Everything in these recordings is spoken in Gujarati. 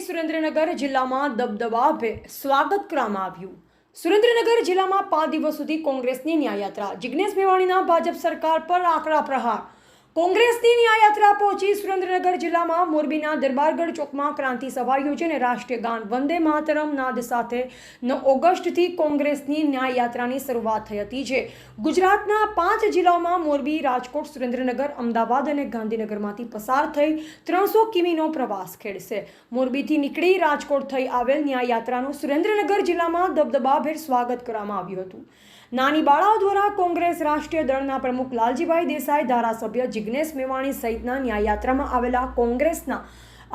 સુરેન્દ્રનગર જિલ્લામાં દબદબાભેર સ્વાગત કરવામાં આવ્યું. સુરેન્દ્રનગર જિલ્લામાં પાંચ દિવસ સુધી કોંગ્રેસની ન્યાયયાત્રા. જિજ્ઞેશ મેવાણીના ભાજપ સરકાર પર આકરા પ્રહાર. કોંગ્રેસની ન્યાયયાત્રા પહોંચી સુરેન્દ્રનગર જિલ્લામાં મોરબીના દરબારગઢ ચોકમાં ક્રાંતિ સભા યોજીને રાષ્ટ્રીય ગાન વંદે માતરમ નાદ સાથે નવ ઓગસ્ટથી કોંગ્રેસની ન્યાયયાત્રાની શરૂઆત થઈ હતી જે ગુજરાતના પાંચ જિલ્લાઓમાં મોરબી, રાજકોટ, સુરેન્દ્રનગર, અમદાવાદ અને ગાંધીનગરમાંથી પસાર થઈ ત્રણસો કિમીનો પ્રવાસ ખેડશે. મોરબીથી નીકળી રાજકોટ થઈ આવેલ ન્યાયયાત્રાનું સુરેન્દ્રનગર જિલ્લામાં દબદબાભેર સ્વાગત કરવામાં આવ્યું હતું. નાની બાળાઓ દ્વારા કોંગ્રેસ રાષ્ટ્રીય દળના પ્રમુખ લાલજીભાઈ દેસાઈ, ધારાસભ્ય જિગ્નેશ મેવાણી સહિતના ન્યાયયાત્રામાં આવેલા કોંગ્રેસના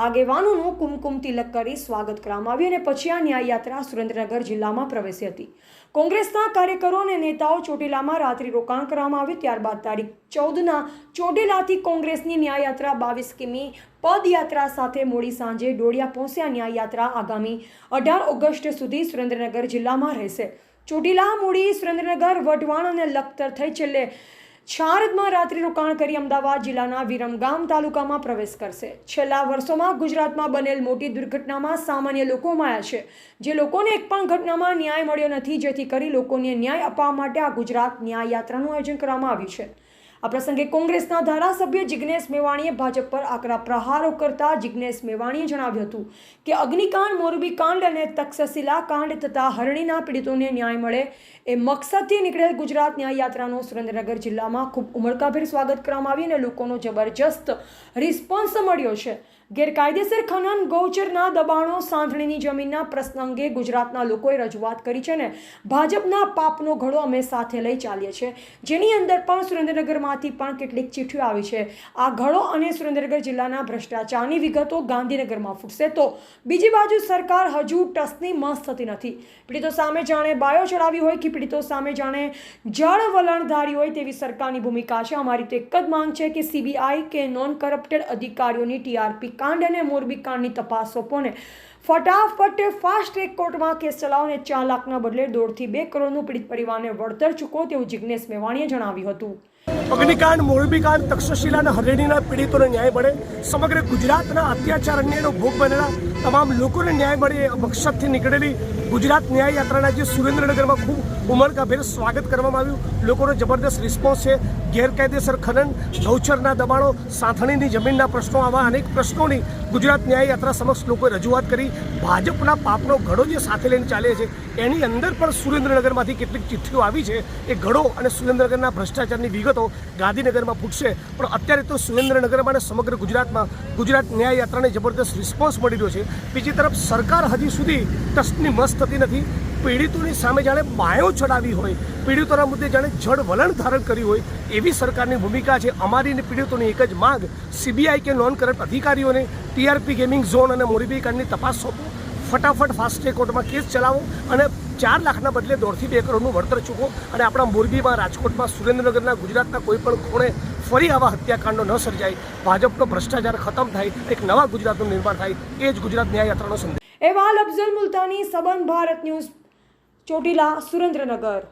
આગેવાનોનું કુમકુમ તિલક કરી સ્વાગત કરવામાં આવ્યું અને પછી આ ન્યાયયાત્રા સુરેન્દ્રનગર જિલ્લામાં પ્રવેશી હતી. કોંગ્રેસના કાર્યકરો અને નેતાઓ ચોટીલામાં રાત્રિ રોકાણ કરવામાં આવ્યું. ત્યારબાદ તારીખ ચૌદના ચોટીલાથી કોંગ્રેસની ન્યાયયાત્રા બાવીસ કિમી પદયાત્રા સાથે મોડી સાંજે ડોળિયા પહોંચ્યા. ન્યાયયાત્રા આગામી અઢાર ઓગસ્ટ સુધી સુરેન્દ્રનગર જિલ્લામાં રહેશે. ચોટીલા, મૂડી, સુરેન્દ્રનગર, વઢવાણ અને લખતર થઈ છેલ્લે શારદમાં રાત્રિ રોકાણ કરી અમદાવાદ જિલ્લાના વિરમગામ તાલુકામાં પ્રવેશ કરશે. છેલ્લા વર્ષોમાં ગુજરાતમાં બનેલ મોટી દુર્ઘટનામાં સામાન્ય લોકો માયા છે. જે લોકોને એક પણ ઘટનામાં ન્યાય મળ્યો નથી, જેથી કરી લોકોને ન્યાય અપાવવા માટે આ ગુજરાત ન્યાય યાત્રાનું આયોજન કરવામાં આવ્યું છે. આ પ્રસંગે કોંગ્રેસના ધારાસભ્ય જિગ્નેશ મેવાણીએ ભાજપ પર આકરા પ્રહારો કરતા જિગ્નેશ મેવાણીએ જણાવ્યું હતું કે અગ્નિકાંડ, મોરબી કાંડ અને તક્ષશિલા કાંડ તથા હરણીના પીડિતોને ન્યાય મળે એ મકસદથી નીકળેલ ગુજરાત ન્યાય યાત્રાનું સુરેન્દ્રનગર જિલ્લામાં ખૂબ ઉમળકાભેર સ્વાગત કરવામાં આવ્યું અને લોકોનો જબરજસ્ત રિસ્પોન્સ મળ્યો છે. ગેરકાયદેસર ખનન, ગૌચરના દબાણો સાંથણીની જમીનના પ્રશ્ન અંગે ગુજરાતના લોકોએ રજૂઆત કરી છે ને ભાજપના પાપનો ઘડો અમે સાથે લઈ ચાલીએ છીએ. જેની અંદર પણ સુરેન્દ્રનગરમાંથી પણ કેટલીક ચિઠ્ઠીઓ આવી છે. આ ઘડો અને સુરેન્દ્રનગર જિલ્લાના ભ્રષ્ટાચારની વિગતો ગાંધીનગરમાં ફૂટશે તો બીજી બાજુ સરકાર હજુ ટસની મસ્ત થતી નથી. પીડિતો સામે જાણે બાયો ચડાવી હોય કે પીડિતો સામે જાણે જળ વલણધારી હોય તેવી સરકારની ભૂમિકા છે. અમારી તો એક જ માંગ છે કે સીબીઆઈ કે નોન કરપ્ટેડ અધિકારીઓની ટીઆરપી કાંડ અને મોરબી કાંડની તપાસ સોંપોને ફટાફટ ફાસ્ટ ટ્રેક કોર્ટમાં કેસ ચલાવો અને ચાર લાખના બદલે દોઢથી બે કરોડનું પીડિત પરિવારને વળતર ચૂકવો તેવું જિગ્નેશ મેવાણીએ જણાવ્યું હતું. અગ્નિકાંડ, મોરબીકાંડ, તક્ષશિલા અને હરિયાણીના પીડિતોને ન્યાય મળે. સમગ્ર ગુજરાતના અત્યાચાર અન્યાયનો ભોગ બનેલા તમામ લોકોને ન્યાય મળે મકસદથી નીકળેલી ગુજરાત ન્યાય યાત્રાના જે સુરેન્દ્રનગરમાં ખૂબ ઉમળકાભેર સ્વાગત કરવામાં આવ્યું. લોકોનો જબરદસ્ત રિસ્પોન્સ છે. ગેરકાયદેસર ખનન ગૌચરના દબાણો, સાથણીની જમીનના પ્રશ્નો આવા અનેક પ્રશ્નોની ગુજરાત ન્યાય યાત્રા સમક્ષ લોકોએ રજૂઆત કરી. ભાજપના પાપનો ઘડો જે સાથે લઈને ચાલે છે, એની અંદર પણ સુરેન્દ્રનગરમાંથી કેટલીક ચિઠ્ઠીઓ આવી છે. એ ઘડો અને સુરેન્દ્રનગરના ભ્રષ્ટાચારની વિગતો ગાંધીનગરમાં ફૂટશે. પણ અત્યારે તો સુરેન્દ્રનગરમાં અને સમગ્ર ગુજરાતમાં ગુજરાત ન્યાય યાત્રાને જબરદસ્ત રિસ્પોન્સ મળી રહ્યો છે. બીજી તરફ સરકાર હજી સુધી ટસ્ટની મસ્ત થતી નથી. પીડિતોની સામે જાણે બાયો ચડાવી હોય. પીડિતોના મુદ્દે જાણે જળ વલણ ધારણ કર્યું હોય. એવી સરકારની ભૂમિકા છે. અમારી અને પીડિતોની એક જ માંગ. સીબીઆઈ કે નોન કરપ્ટ અધિકારીઓને ટીઆરપી ગેમિંગ ઝોન અને મોરબી કાંડની તપાસ સોંપો. ફટાફટ ફાસ્ટ ટ્રેક કોર્ટમાં કેસ ચલાવો અને ચાર લાખના બદલે દોઢથી બે કરોડનું વળતર ચૂકો અને આપણા મોરબીમાં, રાજકોટમાં, સુરેન્દ્રનગરના, ગુજરાતના કોઈ પણ ખૂણે ફરી આવા હત્યાકાંડો ન સર્જાય. ભાજપનો ભ્રષ્ટાચાર ખતમ થાય, એક નવા ગુજરાતનું નિર્માણ થાય, એ જ ગુજરાત ન્યાય યાત્રાનો સંદેશ. એવા અફઝલ મુલતાની, સબન ભારત ન્યૂઝ, ચોટીલા, સુરેન્દ્રનગર.